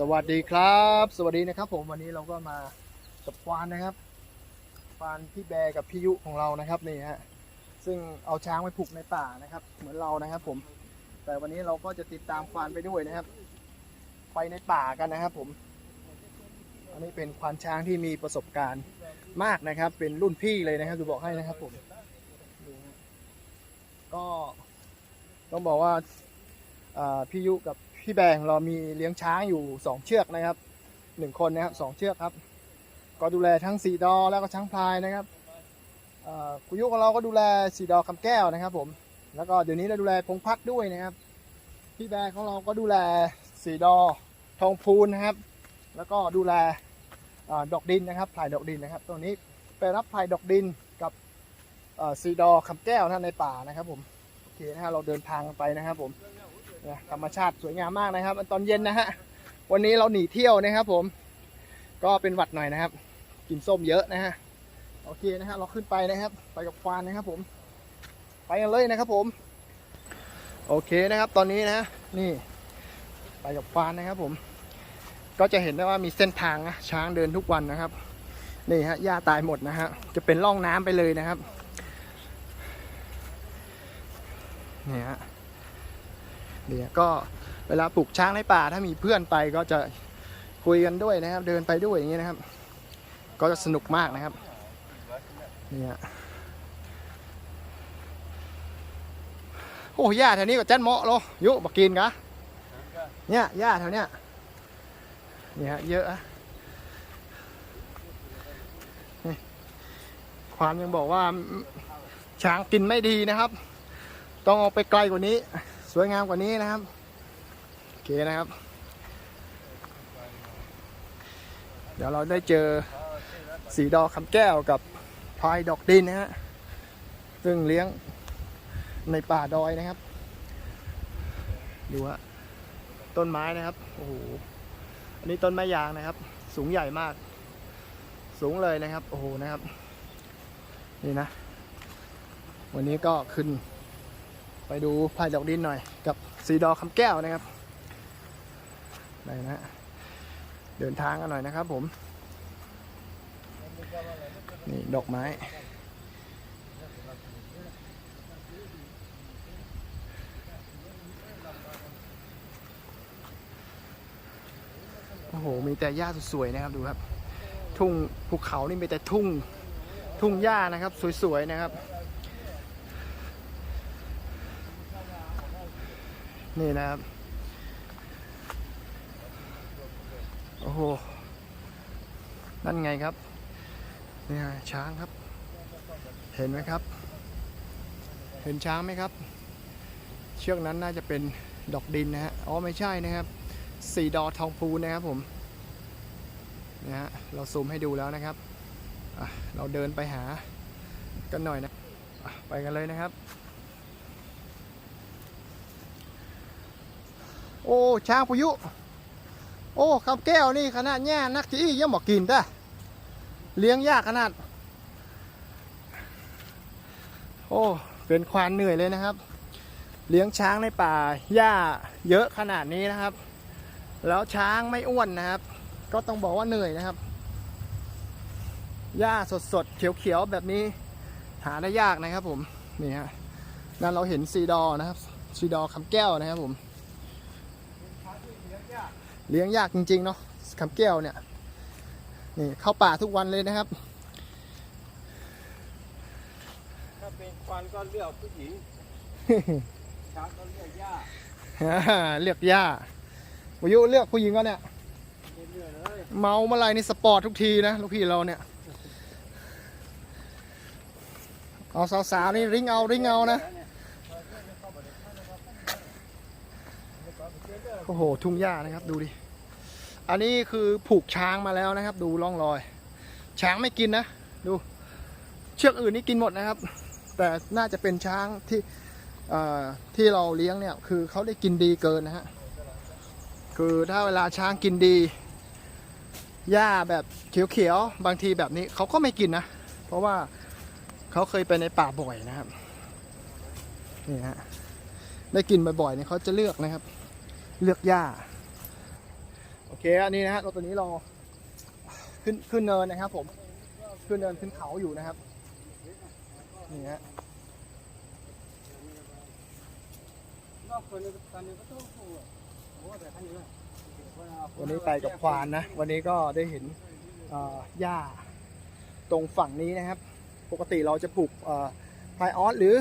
สวัสดีครับ สวัสดีนะครับ ผมวันนี้เราก็มากับควานนะครับควานพี่แบร์กับพี่ยุของเรานะครับนี่ฮะซึ่งเอาช้างไปผูกในป่านะครับ เหมือนเรานะครับ ผม แต่วันนี้เราก็จะติดตามควานไปด้วยนะครับ ไปในป่ากันนะครับ ผม อันนี้เป็นควานช้างที่มีประสบการณ์มากนะครับ เป็นรุ่นพี่เลยนะครับจะบอกให้นะครับ ผมก็ต้องบอกว่าอ่าพี่ยุกับ พี่แบงเรามีเลี้ยงช้างอยู่สองเชือกนะครับหนึ่งคนนะครับสองเชือกครับ ก็ดูแลทั้งสีดอแล้วก็ช้างพลายนะครับคุยุของเราก็ดูแลสีดอคำแก้วนะครับผมแล้วก็เดี๋ยวนี้เราดูแลพงพัดด้วยนะครับพี่แบงของเราก็ดูแลสีดอทองพูนนะครับ แล้วก็ดูแลอดอกดินนะครับพลายดอกดินนะครับตัวนี้ไปรับพลายดอกดินกับเอ่อสีดอคำแก้วนะในป่านะครับผมโอเคนะฮะเราเดินทางไปนะครับผม นะธรรมชาติสวยงามมากนะครับตอนเย็นนะฮะวันนี้เราหนีเที่ยวนะครับ ผม ก็เป็นหวัดหน่อยนะครับ กินส้มเยอะนะฮะโอเคนะฮะเราขึ้นไปนะครับ ไปกับควานนะครับ ผม ไปกันเลยนะครับ ผม โอเคนะครับ ตอนนี้นะ นี่ ไปกับควานนะครับ ผม ก็จะเห็นได้ว่ามีเส้นทางนะช้างเดินทุกวันนะครับนี่ฮะหญ้าตายหมดนะฮะจะเป็นร่องน้ำไปเลยนะครับนี่ฮะ เนี่ยก็เวลาปลูกช้างในป่าถ้ามีเพื่อนไปก็จะคุยกันด้วยนะครับ เดินไปด้วยอย่างเงี้ยนะครับ ก็จะสนุกมากนะครับเนี่ยโอ้หญ้าแถวนี้ก็จันเหมาะโลยุบกินกะเนี่ยหญ้าแถวเนี้ยเนี่ยเยอะความยังบอกว่าช้างกินไม่ดีนะครับ ต้องเอาไปไกลกว่านี้ สวยงามกว่านี้นะครับโอเคนะครับ เดี๋ยวเราได้เจอสีดอกคำแก้วกับพายดอกดินนะฮะซึ่งเลี้ยงในป่าดอยนะครับ ดูฮะต้นไม้นะครับโอ้โหอันนี้ต้นไม้ยางนะครับ สูงใหญ่มาก สูงเลยนะครับโอ้โหนะครับ นี่นะ วันนี้ก็ขึ้น ไปดูพายดอกดินหน่อยกับสีดอคำแก้วนะครับไปนะฮะเดินทางกันหน่อยนะครับผม นี่ดอกไม้โอ้โห มีแต่หญ้าสวยๆนะครับดูครับ ทุ่งภูเขานี่มีแต่ทุ่ง ทุ่งหญ้านะครับ สวยๆนะครับ นี่นะครับ โอ้โห นั่นไงครับ นี่ไงช้างครับ เห็นไหมครับ เห็นช้างไหมครับ เชือกนั้นน่าจะเป็นดอกดินนะฮะ อ๋อไม่ใช่นะครับ สีดอทองพูนะครับผมนะฮะเราซูมให้ดูแล้วนะครับ เราเดินไปหากันหน่อยนะ ไปกันเลยนะครับ โอ้ช้างพายุ โอ้คำแก้วนี่ขนาดแย่นักที่ยังบอกกินได้เลี้ยงยากขนาด โอ้เป็นควานเหนื่อยเลยนะครับ เลี้ยงช้างในป่าหญ้าเยอะขนาดนี้นะครับ แล้วช้างไม่อ้วนนะครับ ก็ต้องบอกว่าเหนื่อยนะครับหญ้าสดๆ เขียวๆ แบบนี้หาได้ยากนะครับผม นี่ฮะนั่นเราเห็นซีดอนะครับ ซีดอคำแก้วนะครับผม เลี้ยงยากจริงๆเนาะคำแก้วเนี่ยนี่เข้าป่าทุกวันเลยนะครับ ถ้าเป็นควันก็เลือกผู้หญิงช้างก็เลือกหญ้าเลือกย่าวิยุเลือกผู้หญิงก็เนี่ยเรื่อยๆเลยเมาเมื่อไหรนี่สปอร์ตทุกทีนะลูกพี่เราเนี่ยเอาสาวๆนี่ริงเอาริงเอานะ อ้โหทุ่งหญ้านะครับดูดิ อันนี้คือผูกช้างมาแล้วนะครับ ดูร่องรอย ช้างไม่กินนะ ดู เชือกอื่นนี่กินหมดนะครับ แต่น่าจะเป็นช้างที่ที่เราเลี้ยงเนี่ยคือเขาได้กินดีเกินนะฮะคือถ้าเวลาช้างกินดีหญ้าแบบเขียวๆบางทีแบบนี้เขาก็ไม่กินนะ เพราะว่าเขาเคยไปในป่าบ่อยนะครับนี่ฮะได้กินบ่อยๆเนี่ยเขาจะเลือกนะครับ เลือกหญ้า โอเค อันนี้นะฮะราตัวนี้เราขึ้นขึ้นเนินนะครับ ผม ขึ้นเนินขึ้นเขาอยู่นะครับ นี่ฮะวันนี้ไปกับควานนะ วันนี้ก็ได้เห็นหญ้าตรงฝั่งนี้นะครับ ปกติเราจะปลูกพายออสหรือ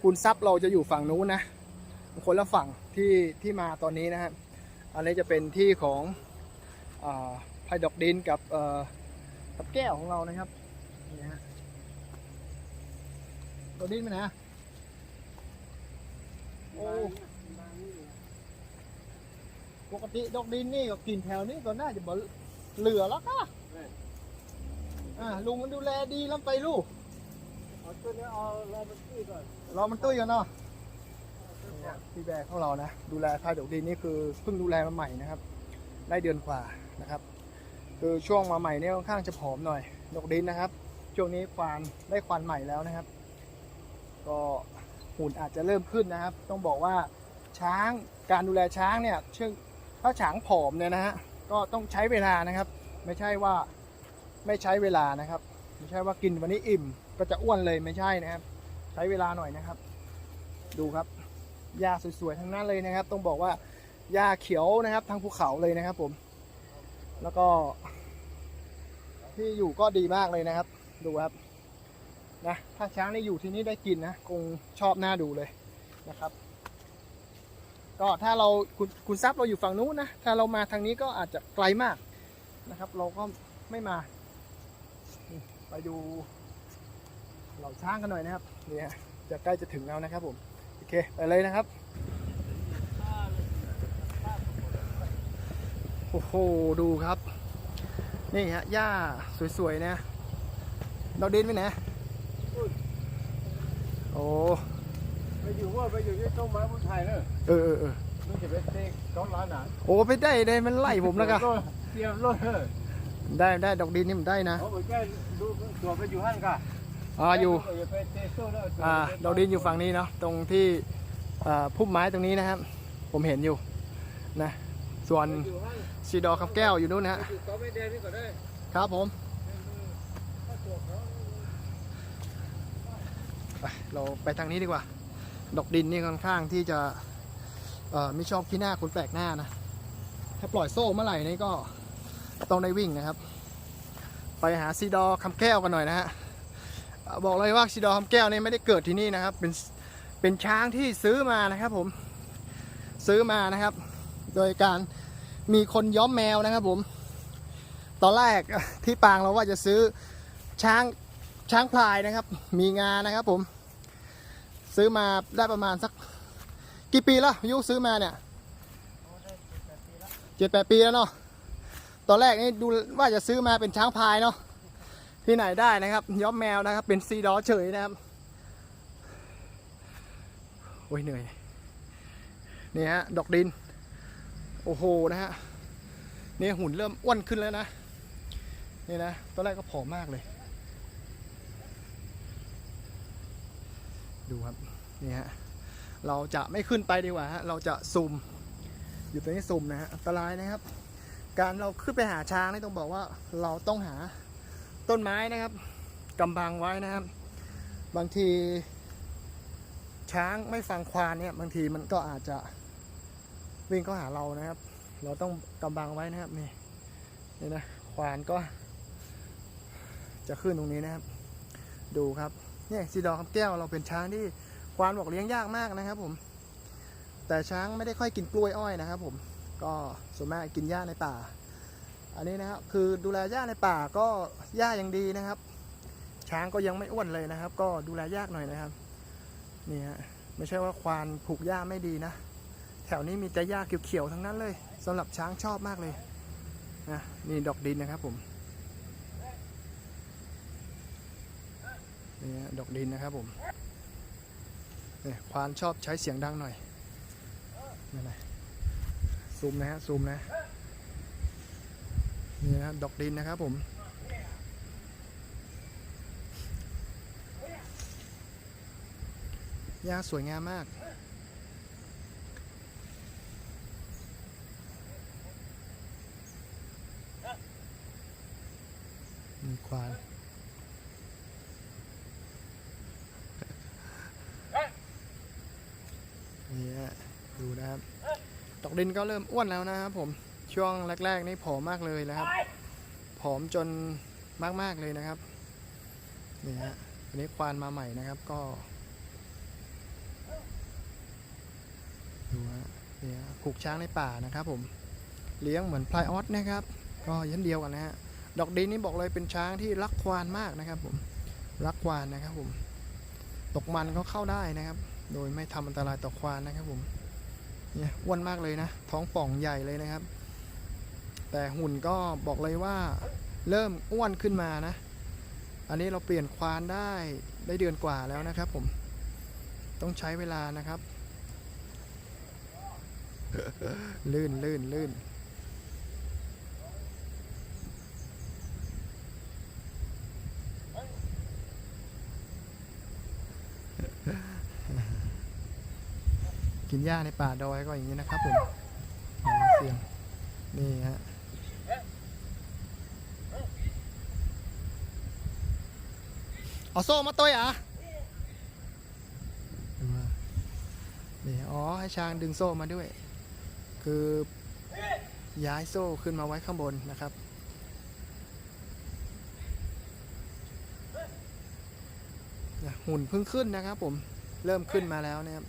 คูณซับเราจะอยู่ฝั่งนู้นนะ คนละฝั่งที่ที่มาตอนนี้นะครับอันนี้จะเป็นที่ของพายดอกดินกับเอ่อกับแก้วของเรานะครับนี่ฮะดอกดินไปไหนอะโอ้ปกติดอกดินนี่ก็กินแถวนี้ก็น่าจะบ่เหลือแล้วค่ะอ่าลุงมันดูแลดีแล้วไปลูกเอาตัวนี้เอาเราไปที่ก่อนรอมันตุ้ยกันเนาะเนี่ย พี่แบกของเรานะ ดูแลพายดอกดินนี่คือเพิ่งดูแลมาใหม่นะครับ ได้เดือนกว่านะครับ คือช่วงมาใหม่เนี่ยค่อนข้างจะผอมหน่อยดอกดินนะครับ ช่วงนี้ควานได้ควานใหม่แล้วนะครับ ก็หุ่นอาจจะเริ่มขึ้นนะครับ ต้องบอกว่าช้างการดูแลช้างเนี่ยเชื่อถ้าฉางผอมเนี่ยนะฮะก็ต้องใช้เวลานะครับ ไม่ใช่ว่าไม่ใช้เวลานะครับ ไม่ใช่ว่ากินวันนี้อิ่ม ก็จะอ้วนเลยไม่ใช่นะครับ ใช้เวลาหน่อยนะครับ ดูครับ หญ้าสวยๆทั้งนั้นเลยนะครับ ต้องบอกว่าหญ้าเขียวนะครับทางภูเขาเลยนะครับ ผม แล้วก็ ที่อยู่ก็ดีมากเลยนะครับ ดูครับนะถ้าช้างได้อยู่ที่นี่ได้กินนะคงชอบหน้าดูเลยนะครับ ก็ถ้าเราคุณคุณทรัพย์เราอยู่ฝั่งนู้นนะถ้าเรามาทางนี้ก็อาจจะไกลมากนะครับ เราก็ไม่มา ไปดูเหล่าช้างกันหน่อยนะครับเนี่ฮะจะใกล้จะถึงแล้วนะครับผม เค ไปเลยนะครับ โอ้โห ดูครับ นี่ฮะ หญ้าสวย ๆ นะ เราดินไปไหนโอ้ไปอยู่ว่าไปอยู่ที่ต้นไม้ผู้ไทยเนอะเออเออเออมันจะไปเตะก้อนร้านหนาโอ้ไปได้เลยมันไล่ผมแล้วกันเตรียมรถเถอะได้ได้ดอกดินนี่มันได้นะเขาไปแก้ดูตัวไปอยู่ห้างกัน อ่าอยู่เตะโซ่แล้วอ่าดอกดินอยู่ฝั่งนี้เนาะตรงที่อ่าพุ่มไม้ตรงนี้นะครับ ผมเห็นอยู่นะส่วนซีดอร์คำแก้วอยู่นู่นนะฮะครับผมไปเราไปทางนี้ดีกว่า ดอกดินนี่ค่อนข้างที่จะเอ่อไม่ชอบขี้หน้าคนแปลกหน้านะ ถ้าปล่อยโซ่เมื่อไหร่นี่ก็ต้องได้วิ่งนะครับ ไปหาซีดอคำแก้วกันหน่อยนะฮะ บอกเลยว่าซีดอร์คำแก้วนี่ไม่ได้เกิดที่นี่นะครับ เป็นเป็นช้างที่ซื้อมานะครับผมซื้อมานะครับ โดยการมีคนย้อมแมวนะครับผม ตอนแรกที่ปางเราว่าจะซื้อช้างช้างพลายนะครับ มีงานะครับผม ซื้อมาได้ประมาณสักกี่ปีแล้วยุซื้อมาเนี่ยเจ็ดแปดปีแล้วเนาะตอนแรกนี่ดูว่าจะซื้อมาเป็นช้างพลายเนาะ ที่ไหนได้นะครับย้อมแมวนะครับ เป็นซีดอเฉยนะครับโอ้ยเหนื่อยนี่ฮะดอกดิน โอ้โหนะฮะนี่หุ่นเริ่มอ้วนขึ้นแล้วนะนี่นะตอนแรกก็ผอมมากเลย ดูครับนี่ฮะเราจะไม่ขึ้นไปดีกว่าฮะเราจะซูมอยู่ตรงนี้ซูมนะฮะอันตรายนะครับ การเราขึ้นไปหาช้างนี่ต้องบอกว่าเราต้องหา ต้นไม้นะครับกำบังไว้นะครับ บางทีช้างไม่ฟังควานเนี่ยบางทีมันก็อาจจะวิ่งเข้าหาเรานะครับ เราต้องกำบังไว้นะครับนี่นี่นะควานก็ จะขึ้นตรงนี้นะครับ ดูครับเนี่ยซีดอร์คำแก้วเราเป็นช้างที่ควานบอกเลี้ยงยากมากนะครับ ผม แต่ช้างไม่ได้ค่อยกินกล้วยอ้อยนะครับ ผมก็ส่วนมากกินหญ้าในป่า อันนี้นะครับคือดูแลหญ้าในป่าก็หญ้ายังดีนะครับ ช้างก็ยังไม่อ้วนเลยนะครับ ก็ดูแลยากหน่อยนะครับนี่ฮะไม่ใช่ว่าควานผูกหญ้าไม่ดีนะ แถวนี้มีแต่หญ้าเขียวๆทั้งนั้นเลยสำหรับช้างชอบมากเลยนะนี่ดอกดินนะครับผมนี่ฮะดอกดินนะครับผมนี่ควานชอบใช้เสียงดังหน่อยนี่นะซูมนะฮะซูมนะ นี่นะดอกดินนะครับผมหญ้าสวยงามมากมีควายนี่ฮะดูนะครับดอกดินก็เริ่มอ้วนแล้วนะครับผม ช่วงแรก ๆ นี่ผอมมากเลยนะครับ ผอมจนมาก ๆ เลยนะครับ นี่ฮะอันนี้ควานมาใหม่นะครับก็ ดูฮะนี่ฮะผูกช้างในป่านะครับผม เลี้ยงเหมือนพลายออสนะครับ ก็เช่นเดียวกันนะฮะ ดอกดินนี่บอกเลยเป็นช้างที่รักควานมากนะครับผม รักควานนะครับผม ตกมันก็เข้าได้นะครับ โดยไม่ทำอันตรายต่อควานนะครับผม เนี่ยอ้วนมากเลยนะ ท้องป่องใหญ่เลยนะครับ แต่หุ่นก็บอกเลยว่าเริ่มอ้วนขึ้นมานะ อันนี้เราเปลี่ยนควานได้ได้เดือนกว่าแล้วนะครับผมต้องใช้เวลานะครับ ลื่นลื่นลื่นกินหญ้าในป่าดอยก็อย่างนี้นะครับผมเสียงนี่ฮะ เอาโซ่มาตัวอะดูมานี่อ๋อให้ช้างดึงโซ่มาด้วย คือย้ายโซ่ขึ้นมาไว้ข้างบนนะครับหุ่นเพิ่งขึ้นนะครับผมเริ่มขึ้นมาแล้วนะครับ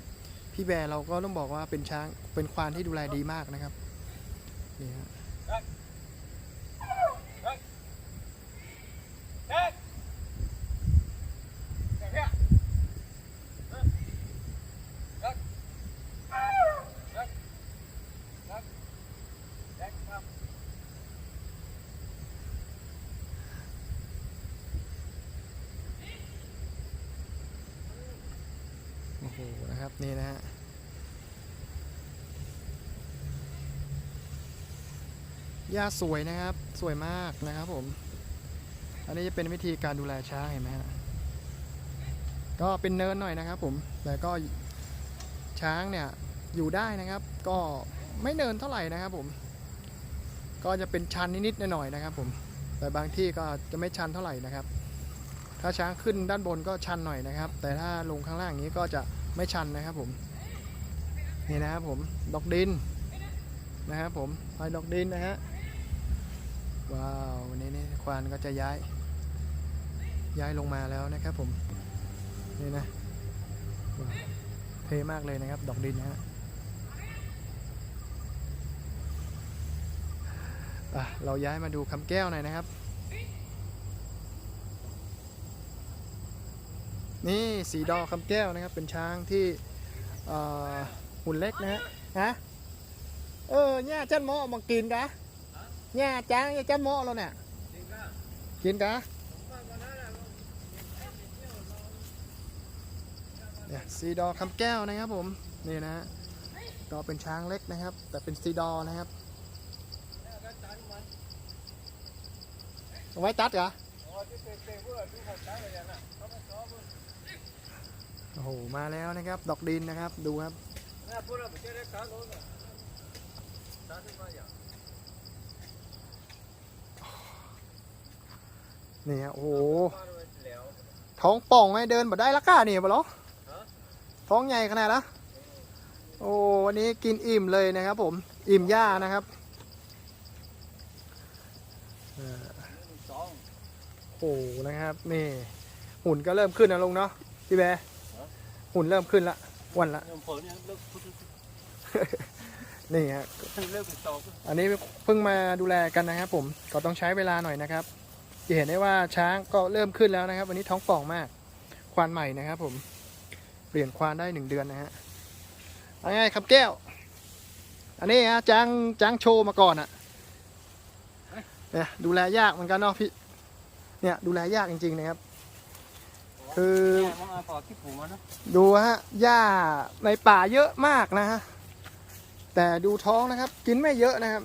พี่แบร์เราก็ต้องบอกว่าเป็นช้างเป็นควานที่ดูแลดีมากนะครับนี่ฮะโอ้โห นะครับนี่นะฮะหญ้าสวยนะครับสวยมากนะครับผม อันนี้จะเป็นวิธีการดูแลช้างเห็นไหมฮะก็เป็นเนินหน่อยนะครับผมแต่ก็ช้างเนี่ยอยู่ได้นะครับ ก็ไม่เนินเท่าไหร่นะครับผม ก็จะเป็นชันนิดๆหน่อยๆนะครับ ผม แต่บางที่ก็จะไม่ชันเท่าไหร่นะครับ ถ้าช้างขึ้นด้านบนก็ชันหน่อยนะครับ แต่ถ้าลงข้างล่างอย่างนี้ก็จะ ไม่ชันนะครับผม นี่นะครับผมดอกดินนะครับผมไปดอกดินนะฮะ ว้าววันนี้นี่ควานก็จะย้าย ย้ายลงมาแล้วนะครับผม นี่นะเท่มากเลยนะครับ ดอกดินนะฮะเราย้ายมาดูคำแก้วหน่อยนะครับ นี่สีดอคำแก้วนะครับ เป็นช้างที่หุ่นเล็กนะฮะฮะเออเนี่ยจันหมอเอามากินกะเนี่ยจ้างเนี่ยจันหมอเราเนี่ยกินกะเนี่ยสีดอคำแก้วนะครับผมนี่นะฮะก็เป็นช้างเล็กนะครับ แต่เป็นสีดอนะครับเอาไว้ตัดกะ โอ้โห มาแล้วนะครับ ดอกดินนะครับ ดูครับ นี่ฮะ โอ้โห ท้องป่องไงเดินบ่ได้ละก้านี่บ่เหรอท้องใหญ่ขนาดละโอ้วันนี้กินอิ่มเลยนะครับ ผม อิ่มหญ้านะครับโอ้โหนะครับ นี่ หุ่นก็เริ่มขึ้นนะลุงเนาะพี่แบ หุ่นเริ่มขึ้นละอ้วันละนี่ฮะอันนี้เพิ่งมาดูแลกันนะครับผมก็ต้องใช้เวลาหน่อยนะครับจะเห็นได้ว่าช้างก็เริ่มขึ้นแล้วนะครับ วันนี้ท้องป่องมาก ควานใหม่นะครับ ผม เปลี่ยนควานได้หนึ่งเดือนนะฮะเอาไงครับแก้ว อันนี้ฮะจ้างจ้างโชว์มาก่อนอะเนี่ยดูแลยากเหมือนกันเนาะพี่ เนี่ยดูแลยากจริงๆนะครับ คือดูฮะหญ้าในป่าเยอะมากนะฮะแต่ดูท้องนะครับ กินไม่เยอะนะครับ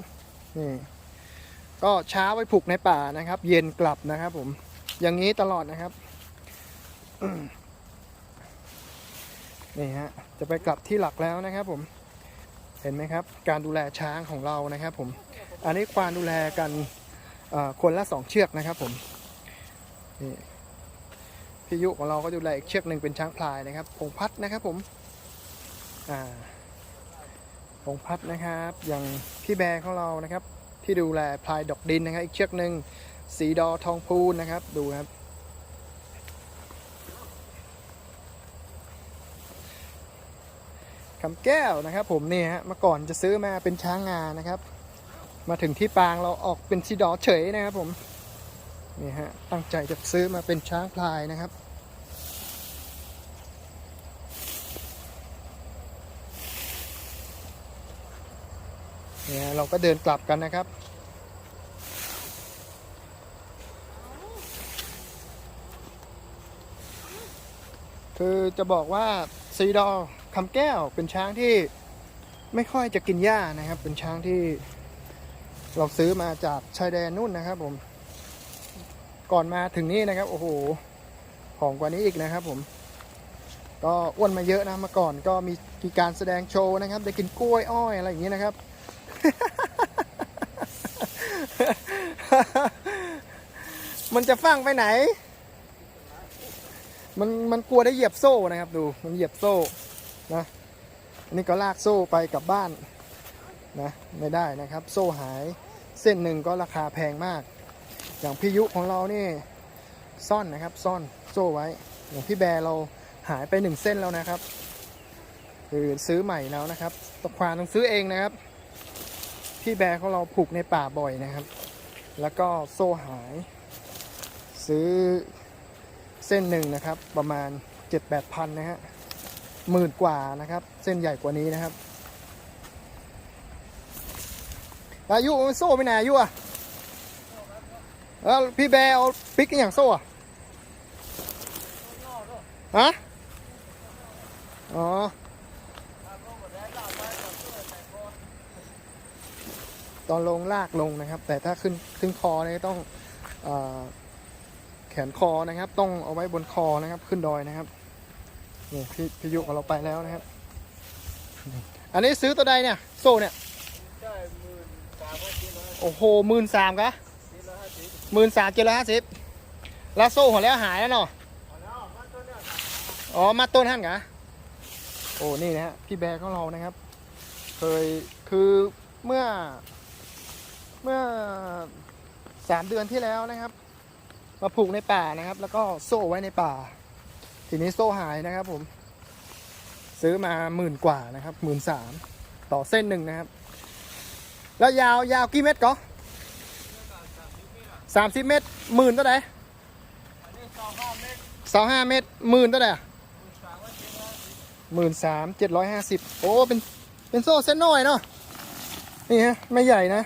นี่ก็เช้าไปผูกในป่านะครับ เย็นกลับนะครับ ผม อย่างนี้ตลอดนะครับนี่ฮะจะไปกลับที่หลักแล้วนะครับ ผมเห็นไหมครับ การดูแลช้างของเรานะครับ ผม อันนี้ควานดูแลกันคนละสองเชือกนะครับ ผมนี่ พี่ยุของเราก็ดูแลอีกเชือกหนึ่งเป็นช้างพลายนะครับพงพัดนะครับผมอ่าพงพัดนะครับ อย่างพี่แบร์ของเรานะครับ ที่ดูแลพลายดอกดินนะครับ อีกเชือกหนึ่งสีดอทองพูนนะครับ ดูครับ คำแก้วนะครับ ผมนี่ฮะเมื่อก่อนจะซื้อมาเป็นช้างงานะครับ มาถึงที่ปางเราออกเป็นสีดอเฉยนะครับผม นี่ฮะ ตั้งใจจะซื้อมาเป็นช้างพลายนะครับ เนี่ยเราก็เดินกลับกันนะครับ คือจะบอกว่าซีดอร์คำแก้วเป็นช้างที่ไม่ค่อยจะกินหญ้านะครับ เป็นช้างที่เราซื้อมาจากชายแดนนู่นนะครับผม ก่อนมาถึงนี่นะครับ โอ้โหผอมกว่านี้อีกนะครับผม ก็อ้วนมาเยอะนะเมื่อก่อนก็มีมีการแสดงโชว์นะครับ ได้กินกล้วยอ้อยอะไรอย่างนี้นะครับ มันจะฟังไปไหน มันมันกลัวได้เหยียบโซ่นะครับ ดูมันเหยียบโซ่นะอันนี่ก็ลากโซ่ไปกลับบ้านนะไม่ได้นะครับ โซ่หายเส้นหนึ่งก็ราคาแพงมาก อย่างพี่ยุของเรานี่ซ่อนนะครับ ซ่อนโซ่ไว้ อย่างพี่แบร์เราหายไปหนึ่งเส้นแล้วนะครับคือซื้อใหม่แล้วนะครับตะควานต้องซื้อเองนะครับ พี่แบร์ของเราผูกในป่าบ่อยนะครับ แล้วก็โซ่หาย ซื้อเส้นหนึ่งนะครับ ประมาณ7-8พันนะฮะหมื่นกว่านะครับ เส้นใหญ่กว่านี้นะครับอายุโซ่ไปไหนอายุอะ แล้วพี่แบร์เอาปิกอย่างโซ่อะฮะ อ๋อ ตอนลงลากลงนะครับ แต่ถ้าขึ้นขึ้นคอเนี่ยต้องอแขนคอนะครับ ต้องเอาไว้บนคอนะครับ ขึ้นดอยนะครับนี่พี่พี่ยุของเราไปแล้วนะครับ อันนี้ซื้อตัวใดเนี่ย โซ่เนี่ยโอ้โหหมื่นสามกะ หมื่นสามเจ็ดร้อยห้าสิบแล้วโซ่หัวแล้วหายแล้วเนาะอ๋อ มาต้นท่านกะโอ้ นี่นะฮะ พี่แบร์ของเรานะครับ เคย คือเมื่อ เมื่อสามเดือนที่แล้วนะครับ มาผูกในป่านะครับ แล้วก็โซ่ไว้ในป่า ทีนี้โซ่หายนะครับผม ซื้อมาหมื่นกว่านะครับหมื่นสามต่อเส้นหนึ่งนะครับ แล้วยาวยาวกี่เมตรก็ สามสิบเมตรหมื่นเท่าไหร่สองห้าเมตรห้าเมตรหมื่นเท่าไหร่หมื่นสามพันสี่ร้อยหมื่นสามเจ็ดร้อยห้าสิบโอ้เป็นเป็นโซ่เส้นน้อยเนาะนี่ฮะไม่ใหญ่นะ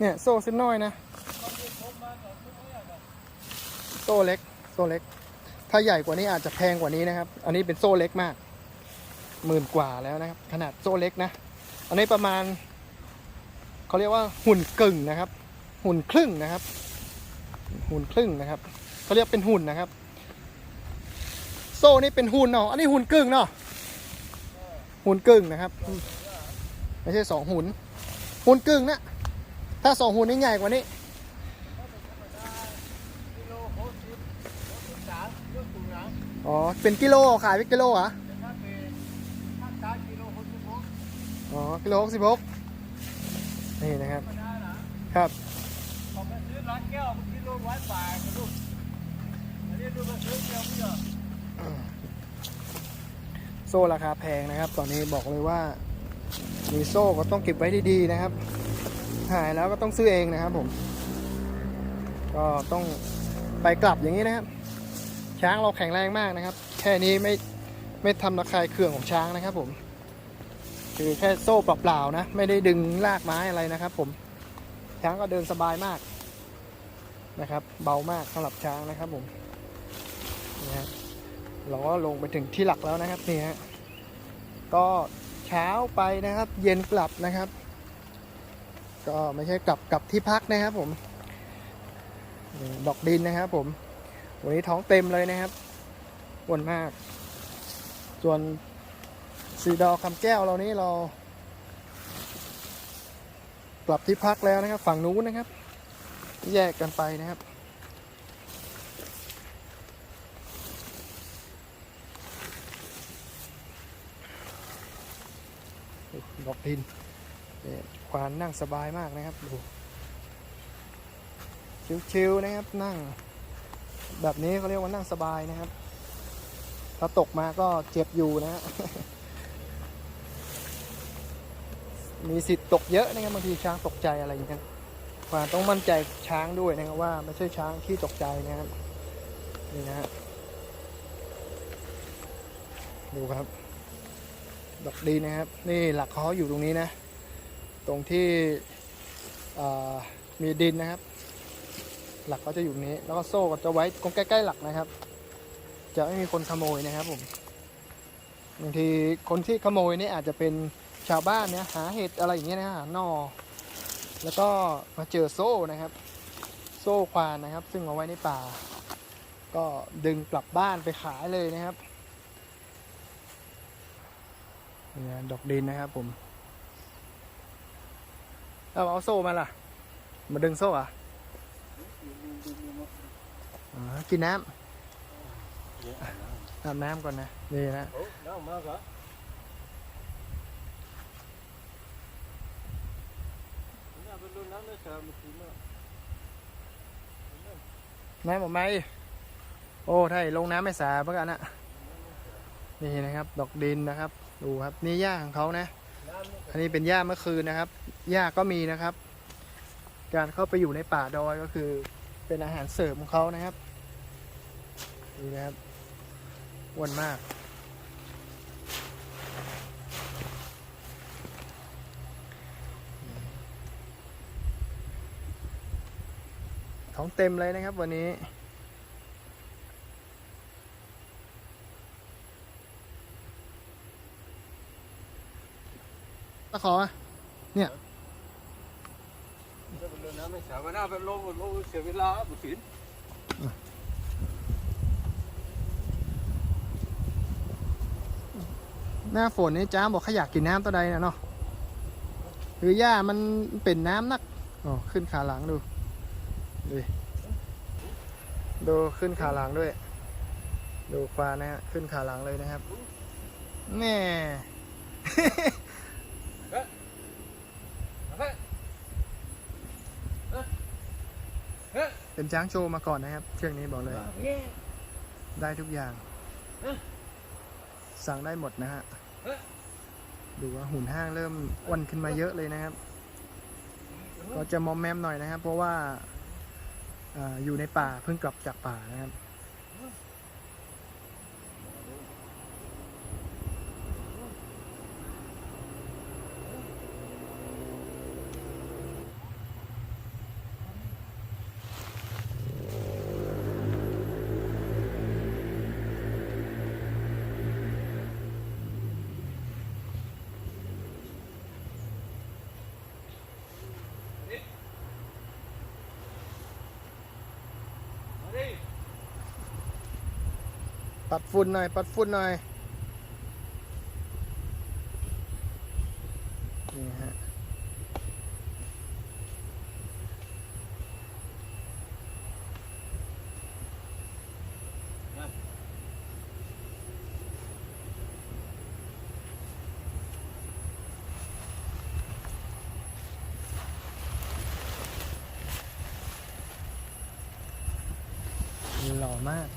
เนี่ยโซ่เส้นน้อยนะโซ่เล็กโซ่เล็ก ถ้าใหญ่กว่านี้อาจจะแพงกว่านี้นะครับ อันนี้เป็นโซ่เล็กมากหมื่นกว่าแล้วนะครับ ขนาดโซ่เล็กนะ อันนี้ประมาณเขาเรียกว่าหุ่นกึ่งนะครับ หุ่นครึ่งนะครับ หุ่นครึ่งนะครับเขาเรียกเป็นหุ่นนะครับ โซ่นี่เป็นหุ่นเนาะอันนี้หุ่นกึ่งเนาะหุ่นกึ่งนะครับ ไม่ใช่สองหุ่นหุ่นกึ่งนะถ้าสองหุ่นนี่ใหญ่กว่านี้อ๋อ เป็นกิโลขายเป็นกิโลเหรออ๋อ กิโลหกสิบหกนี่นะครับ ผมไปซื้อร้านแก้วมันกิ โลร้อยลูกอันนี้ดูมาซื้อแก้วไม่เหรอโซ่ราคาแพงนะครับ ตอนนี้บอกเลยว่า มีโซ่ก็ต้องเก็บไว้ดีๆนะครับ หายแล้วก็ต้องซื้อเองนะครับผม ก็ต้องไปกลับอย่างนี้นะครับ ช้างเราแข็งแรงมากนะครับ แค่นี้ไม่ไม่ทำระคายเคืองของช้างนะครับ ผม คือแค่โซ่เปล่าๆนะ ไม่ได้ดึงลากไม้อะไรนะครับ ผม ช้างก็เดินสบายมาก นะครับ เบามากสำหรับช้างนะครับผมนะฮะเราก็ลงไปถึงที่หลักแล้วนะครับนี่ฮะก็เช้าไปนะครับ เย็นกลับนะครับ ก็ไม่ใช่กลับกลับที่พักนะครับผมดอกดินนะครับผม วันนี้ท้องเต็มเลยนะครับอ้วนมาก ส่วนสีดอคำแก้วเรานี้เรา กลับที่พักแล้วนะครับ ฝั่งนู้นนะครับ แยกกันไปนะครับ ดอกดินควานนั่งสบายมากนะครับ ดู ชิวๆนะครับนั่ง แบบนี้เขาเรียกว่านั่งสบายนะครับ ถ้าตกมาก็เจ็บอยู่นะมีสิทธิ์ตกเยอะนะครับบางทีช้างตกใจอะไรอย่างเงี้ย ควานต้องมั่นใจช้างด้วยนะครับว่าไม่ใช่ช้างที่ตกใจนะครับนี่นะฮะดูครับ ดอกดีนะครับ นี่หลักเขาอยู่ตรงนี้นะ ตรงที่มีดินนะครับ หลักก็จะอยู่นี้ แล้วก็โซ่ก็จะไว้ตรงใกล้ๆหลักนะครับ จะไม่มีคนขโมยนะครับผมบางทีคนที่ขโมยนี่อาจจะเป็นชาวบ้านเนี่ยหาเห็ดอะไรอย่างเงี้ยนะหาหนอ แล้วก็มาเจอโซ่นะครับ โซ่ควานนะครับ ซึ่งเอาไว้ในป่า ก็ดึงกลับบ้านไปขายเลยนะครับนี่นะดอกดินนะครับผมเอาเอาโซ่มาล่ะ มาดึงโซ่อะอ๋อกินน้ำอาบน้ำก่อนนะ นี่นะโอ้น้ำมากเหรอ ได้เชิญมาทีมากน้ำออกมโอ้ไทยลงน้ำไม่สาเพื่อนนะนี่นะครับ ดอกดินนะครับ ดูครับนี่หญ้าของเขานะ อันนี้เป็นหญ้าเมื่อคืนนะครับหญ้าก็มีนะครับ การเข้าไปอยู่ในป่าดอยก็คือ เป็นอาหารเสริมของเขานะครับนี่นะครับอ้วนมาก ของเต็มเลยนะครับวันนี้ ตะขออะถ้าเป็นรุ่นน้ำไม่สามารถน้ำเป็นโลกโลกเสียเวลาบุตรหน้าฝนนี่จ้าบอกขยากกินน้ำตัวใดนะเนาะหรือหญ้ามันเป็นน้ำนักอ๋อขึ้นขาหลังดูดูดิ ดูขึ้นขาหลังด้วย ดูควานนะฮะ ขึ้นขาหลังเลยนะครับ แน่ เป็นช้างโชว์มาก่อนนะครับ เชือกนี้บอกเลย ได้ทุกอย่าง สั่งได้หมดนะฮะ ดูว่าหุ่นห้างเริ่มอ้วนขึ้นมาเยอะเลยนะครับ ก็จะมอมแมมหน่อยนะครับ เพราะว่า อยู่ในป่าเพิ่งกลับจากป่านะครับ ปัดฝุ่นหน่อย ปัดฝุ่นหน่อย นี่ฮะ หล่อมาก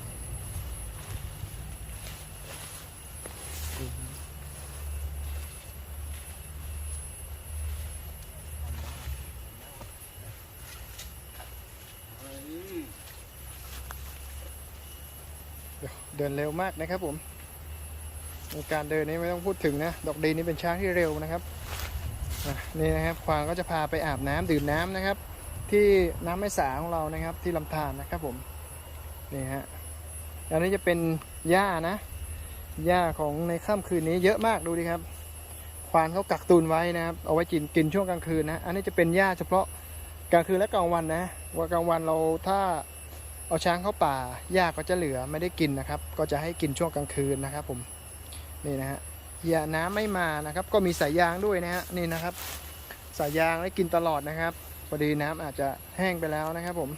เดินเร็วมากนะครับผมในการเดินนี้ไม่ต้องพูดถึงนะ ดอกดีนี่เป็นช้างที่เร็วนะครับนี่นะครับควางก็จะพาไปอาบน้ำดื่มน้ำนะครับ ที่น้ำไม่สาของเรานะครับ ที่ลำธารนะครับผมนี่ฮะอันนี้จะเป็นหญ้านะหญ้าของในค่ำคืนนี้เยอะมากดูดิครับ ควานเขากักตุนไว้นะครับ เอาไว้กินกินช่วงกลางคืนนะ อันนี้จะเป็นหญ้าเฉพาะกลางคืนและกลางวันนะ ว่ากลางวันเราถ้า เอาช้างเข้าป่าหญ้าก็จะเหลือไม่ได้กินนะครับ ก็จะให้กินช่วงกลางคืนนะครับ ผมนี่นะฮะยาน้ำไม่มานะครับ ก็มีสายยางด้วยนะฮะนี่นะครับ สายยางได้กินตลอดนะครับพอดีน้ำอาจจะแห้งไปแล้วนะครับผม